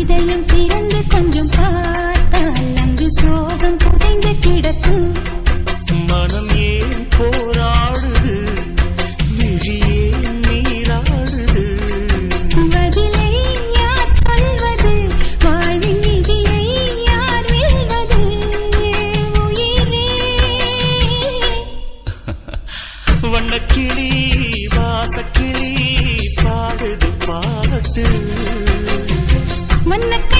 இதயம் திறந்து கொஞ்சம் பார்த்தால் அங்கு சோகம் புதைந்து கிடக்கும். மனம் ஏன் போராடுது? விழியே நீராடுது? பதிலை யார் சொல்வது? வாழ்வின் விதியை யார் வெல்வது? உயிரே. வண்ணக்கிளி வாசக்கிளி பாடுது பாட்டு. मन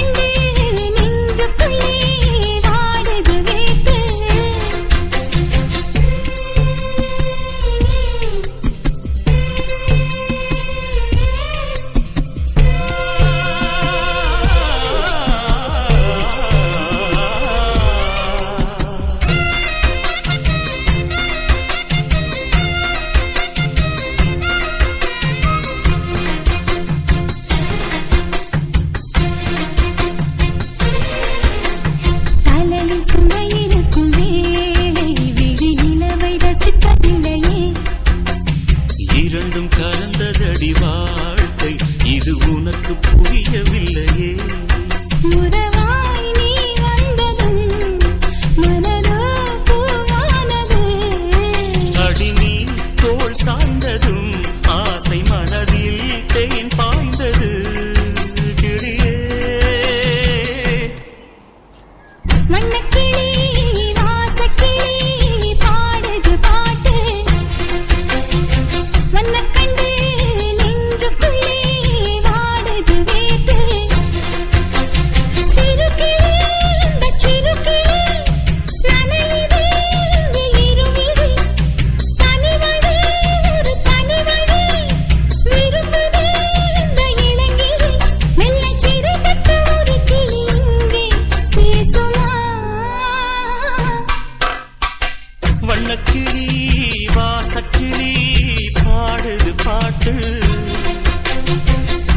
தலையில் சுமை இருக்கும் வேளை விழி நிலவை ரசிப்பதில்லையே இரண்டும் கலந்ததடி வாழ்க்கை இது உனக்கு புரியவில்லையே. உறவாய் வண்ணக்கிளி வாசக்கிளி பாடுது பாட்டு.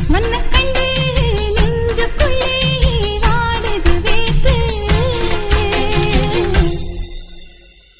மன்னக்க